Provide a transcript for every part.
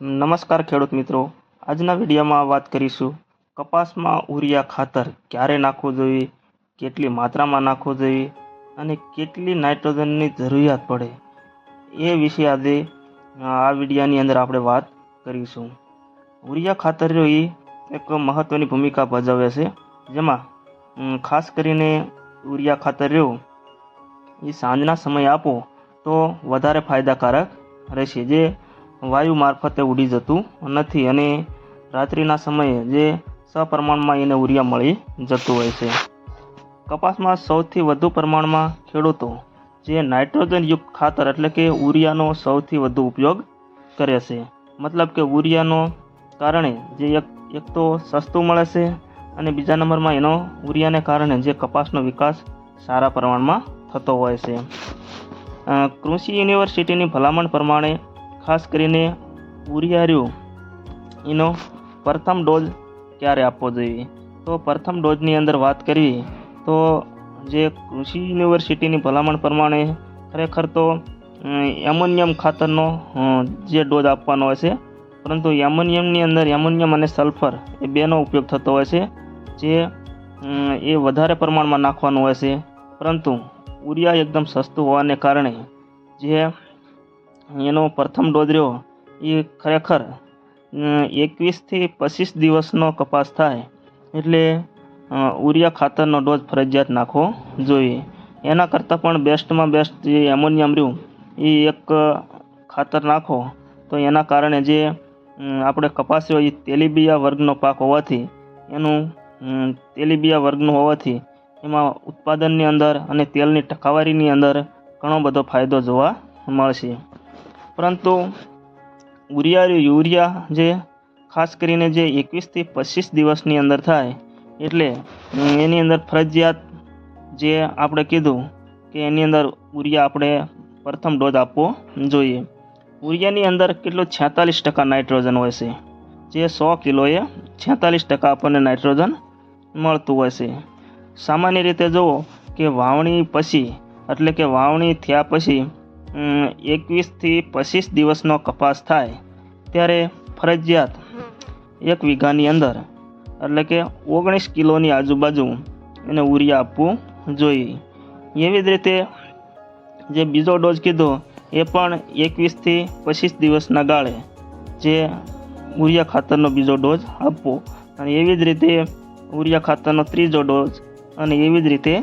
નમસ્કાર ખેડૂત મિત્રો. આજના વિડીયોમાં વાત કરીશું કપાસમાં ઉરિયા ખાતર ક્યારે નાખવું જોઈએ, કેટલી માત્રામાં નાખવું જોઈએ અને કેટલી નાઇટ્રોજનની જરૂરિયાત પડે એ વિશે આજે આ વિડીયાની અંદર આપણે વાત કરીશું. ઉરિયા ખાતર એ એક મહત્ત્વની ભૂમિકા ભજવે છે, જેમાં ખાસ કરીને ઉરિયા ખાતર રહ્યું, એ સાંજના સમયે આપો તો વધારે ફાયદાકારક રહેશે. જે વાયુ મારફતે ઉડી જતું નથી અને રાત્રિના સમયે જે સપ્રમાણમાં એને ઉરિયા મળી જતું હોય છે. કપાસમાં સૌથી વધુ પ્રમાણમાં ખેડૂતો જે નાઇટ્રોજનયુક્ત ખાતર એટલે કે ઉરિયાનો સૌથી વધુ ઉપયોગ કરે છે. મતલબ કે ઉરિયાનો કારણે જે એક એક તો સસ્તું મળે છે અને બીજા નંબરમાં એનો ઉરિયાને કારણે જે કપાસનો વિકાસ સારા પ્રમાણમાં થતો હોય છે. કૃષિ યુનિવર્સિટીની ભલામણ પ્રમાણે ખાસ કરીને ઉરિયા એનો પ્રથમ ડોઝ ક્યારે આપવો જોઈએ? તો પ્રથમ ડોઝની અંદર વાત કરીએ તો જે કૃષિ યુનિવર્સિટીની ભલામણ પ્રમાણે ખરેખર તો એમોનિયમ ખાતરનો જે ડોઝ આપવાનો હોય છે. પરંતુ એમોનિયમની અંદર એમોનિયમ અને સલ્ફર એ બેનો ઉપયોગ થતો હોય છે, જે એ વધારે પ્રમાણમાં નાખવાનું હોય છે. પરંતુ ઉરિયા એકદમ સસ્તું હોવાને કારણે જે એનો પ્રથમ ડોઝ રહ્યો. એ ખરેખર એકવીસથી પચીસ દિવસનો કપાસ થાય એટલે ઉરિયા ખાતરનો ડોઝ ફરજિયાત નાખવો જોઈએ. એના કરતાં પણ બેસ્ટમાં બેસ્ટ જે એમોનિયમ રહ્યું એ એક ખાતર નાખો. તો એના કારણે જે આપણે કપાસ રહ્યો એ તેલીબિયા વર્ગનો પાક હોવાથી, એનું તેલીબિયા વર્ગનું હોવાથી એમાં ઉત્પાદનની અંદર અને તેલની ટકાવારીની અંદર ઘણો બધો ફાયદો જોવા મળશે. પરંતુ ઉરિયા યુરિયા જે ખાસ કરીને જે એકવીસથી પચીસ દિવસની અંદર થાય, એટલે એની અંદર ફરજિયાત જે આપણે કીધું કે એની અંદર ઉરિયા આપણે પ્રથમ ડોઝ આપવો જોઈએ. ઉરિયાની અંદર કેટલું છેતાલીસ ટકા નાઇટ્રોજન હોય છે, જે સો કિલોએ છેતાલીસ ટકા આપણને નાઇટ્રોજન મળતું હોય છે. સામાન્ય રીતે જુઓ કે વાવણી પછી, એટલે કે વાવણી થયા પછી એકવીસથી પચીસ દિવસનો કપાસ થાય ત્યારે ફરજિયાત એક વીઘાની અંદર, એટલે કે ઓગણીસ કિલોની આજુબાજુ એને ઉરિયા આપવું જોઈએ. એવી જ રીતે જે બીજો ડોઝ કીધો, એ પણ એકવીસથી પચીસ દિવસના ગાળે જે ઉરિયા ખાતરનો બીજો ડોઝ આપવો. અને એવી જ રીતે ઉરિયા ખાતરનો ત્રીજો ડોઝ અને એવી જ રીતે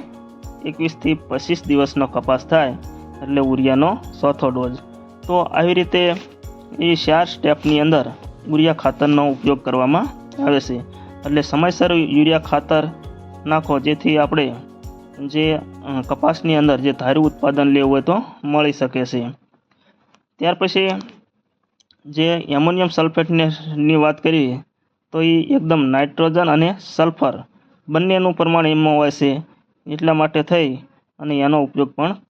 એકવીસથી પચીસ દિવસનો કપાસ થાય એટલે ઉરિયાનો ચોથો ડોઝ. તો આવી રીતે એ ચાર સ્ટેપની અંદર યુરિયા ખાતરનો ઉપયોગ કરવામાં આવે છે. એટલે સમયસર યુરિયા ખાતર નાખો, જેથી આપણે જે કપાસની અંદર જે ધાર્યું ઉત્પાદન લેવું હોય તો મળી શકે છે. ત્યાર પછી જે એમોનિયમ સલ્ફેટની વાત કરીએ તો એ એકદમ નાઇટ્રોજન અને સલ્ફર બંનેનું પ્રમાણ એમાં હોય છે. એટલા માટે થઈ અને એનો ઉપયોગ પણ